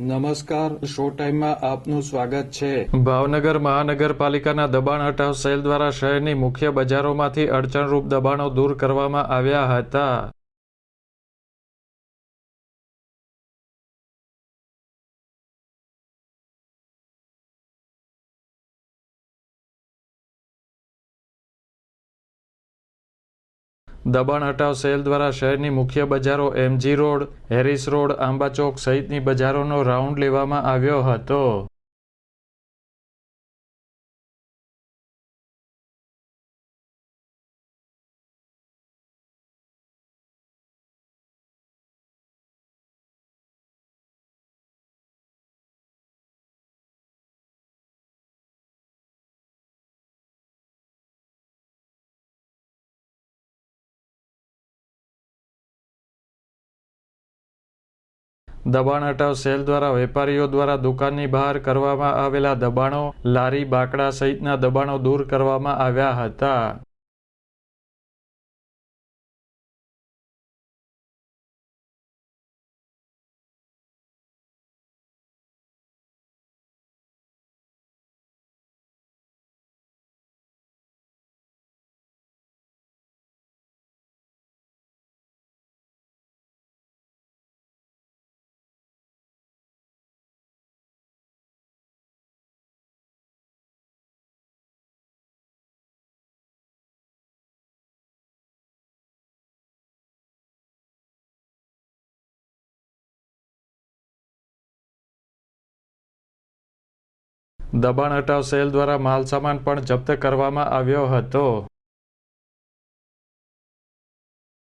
નમસ્કાર, શો ટાઈમમાં આપનું સ્વાગત છે. ભાવનગર મહાનગરપાલિકાના દબાણ હટાવ સેલ દ્વારા શહેરની મુખ્ય બજારોમાંથી અડચણરૂપ દબાણો દૂર કરવામાં આવ્યા હતા. દબાણ હટાવ સેલ દ્વારા શહેરની મુખ્ય બજારો MG road Harris road Amba Chowk સહિતની બજારોનો રાઉન્ડ લેવામાં આવ્યો હતો. દબાણ હટાવ સેલ દ્વારા વેપારીઓ દ્વારા દુકાનની બહાર કરવામાં આવેલા દબાણો, લારી, બાકડા સહિતના દબાણો દૂર કરવામાં આવ્યા હતા. દબાણ હટાવ સેલ દ્વારા માલસામાન પણ જપ્ત કરવામાં આવ્યો હતો.